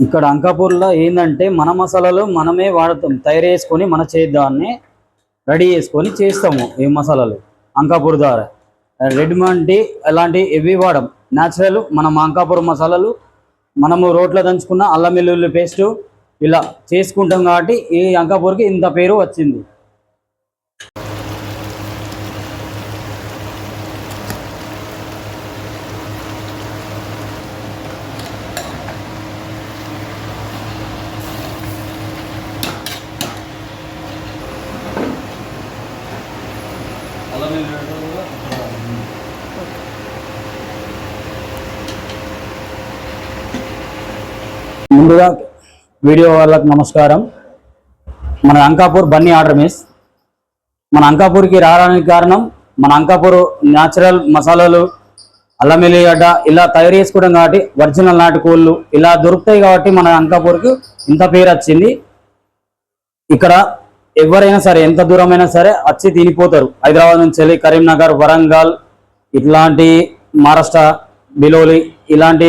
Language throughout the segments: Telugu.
ఇక్కడ అంకాపూర్లో ఏంటంటే మన మసాలాలు మనమే వాడతాం. తయారు చేసుకొని మన చేద్దాన్ని రెడీ చేసుకొని చేస్తాము ఈ మసాలాలు అంకాపూర్ ద్వారా. రెడ్ మండి అలాంటి ఇవి వాడం. న్యాచురల్ మనం అంకాపూర్ మసాలాలు మనము రోట్లో దంచుకున్న అల్లం వెల్లుల్లి పేస్టు ఇలా చేసుకుంటాం కాబట్టి ఈ అంకాపూర్కి ఇంత పేరు వచ్చింది. ముందుగా వీడియో వాళ్ళకి నమస్కారం. మన అంకాపూర్ బన్నీ ఆర్డర్ మిస్ మన అంకాపూర్కి రావడానికి కారణం మన అంకాపూర్ న్యాచురల్ మసాలాలు అల్లం వెల్లిగడ్డ ఇలా తయారు చేసుకోవడం కాబట్టి ఒరిజినల్ నాటుకోళ్ళు ఇలా దొరుకుతాయి కాబట్టి మన అంకాపూర్కి ఇంత పేరు వచ్చింది. ఇక్కడ ఎవరైనా సరే ఎంత దూరమైనా సరే వచ్చి తినిపోతారు. హైదరాబాద్ నుంచి వెళ్ళి కరీంనగర్ వరంగల్ ఇట్లాంటి మహారాష్ట్ర బిలోలి ఇలాంటి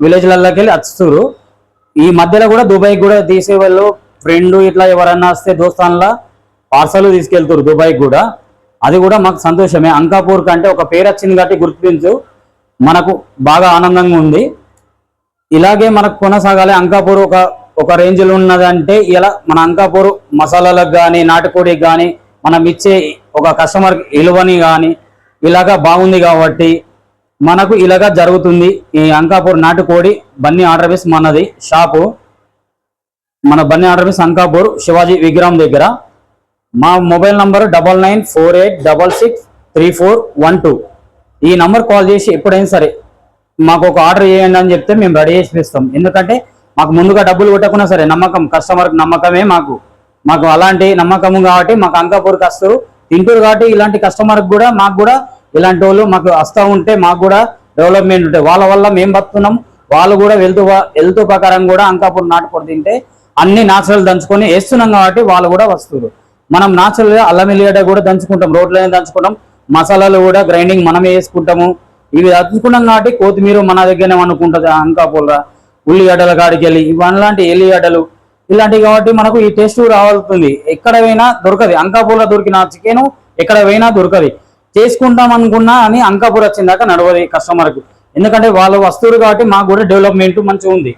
విలేజ్లలోకి వెళ్ళి వస్తారు. ఈ మధ్యలో కూడా దుబాయ్ కూడా తీసే వాళ్ళు ఫ్రెండ్ ఇట్లా ఎవరన్నా వస్తే దోస్తాన్లా పార్సల్ తీసుకెళ్తారు దుబాయ్ కూడా. అది కూడా మాకు సంతోషమే. అంకాపూర్ కంటే ఒక పేరు వచ్చింది కాబట్టి గుర్తించు. మనకు బాగా ఆనందంగా ఉంది. ఇలాగే మనకు కొనసాగాలి. అంకాపూర్ ఒక ఒక రేంజ్లో ఉన్నదంటే ఇలా మన అంకాపూర్ మసాలాలకు కానీ నాటుకోడికి కానీ మనం ఇచ్చే ఒక కస్టమర్ విలువని కానీ ఇలాగా బాగుంది కాబట్టి మనకు ఇలాగా జరుగుతుంది. ఈ అంకాపూర్ నాటుకోడి బన్నీ ఆర్డర్ బేస్ మనది షాపు. మన బన్నీ ఆర్డర్ బేస్ అంకాపూర్ శివాజీ విగ్రహం దగ్గర. మా mobile number double nine four eight double six three four one two. ఈ నంబర్ కాల్ చేసి ఎప్పుడైనా సరే మాకు ఒక ఆర్డర్ చేయండి అని చెప్తే మేము రెడీ చేసి ఇస్తాం. ఎందుకంటే మాకు ముందుగా డబ్బులు కొట్టకున్నా సరే నమ్మకం కస్టమర్కి నమ్మకమే మాకు. మాకు అలాంటి నమ్మకము కాబట్టి మాకు అంకాపూర్కి వస్తారు తింటారు కాబట్టి ఇలాంటి కస్టమర్కి కూడా మాకు కూడా ఇలాంటి వాళ్ళు మాకు వస్తూ ఉంటే మాకు కూడా డెవలప్మెంట్ ఉంటాయి వాళ్ళ వల్ల మేము బతున్నాం వాళ్ళు కూడా వెళ్తూ వెళ్తూ ప్రకారం కూడా అంకాపూర్ నాటుకొని తింటే అన్ని నాచురల్ దంచుకొని వేస్తున్నాం కాబట్టి వాళ్ళు కూడా వస్తారు మనం నాచురల్గా అల్లం ఎల్లిగడ్డ కూడా దంచుకుంటాం రోడ్లోనే దంచుకుంటాం. మసాలాలు కూడా గ్రైండింగ్ మనమే వేసుకుంటాము. ఇవి దంచుకున్నాం కాబట్టి కొత్తిమీర మన దగ్గరనే అనుకుంటుంది అంకాపూర్ ఉల్లిగడ్డల కాడికి వెళ్ళి ఇవన్నీ ఎల్లిగడ్డలు. ఇలాంటివి కాబట్టి మనకు ఈ టేస్ట్ రావాల్సింది. ఎక్కడ పోయినా దొరకదు. అంకాపూర్లో దొరికిన చికెన్ ఎక్కడ పోయినా దొరకదు. చేసుకుంటాం అనుకున్నా అని అంకాపూర్ వచ్చిందాక నడవదు కస్టమర్కి. ఎందుకంటే వాళ్ళు వస్తువులు కాబట్టి మాకు కూడా డెవలప్మెంట్ మంచిగా ఉంది.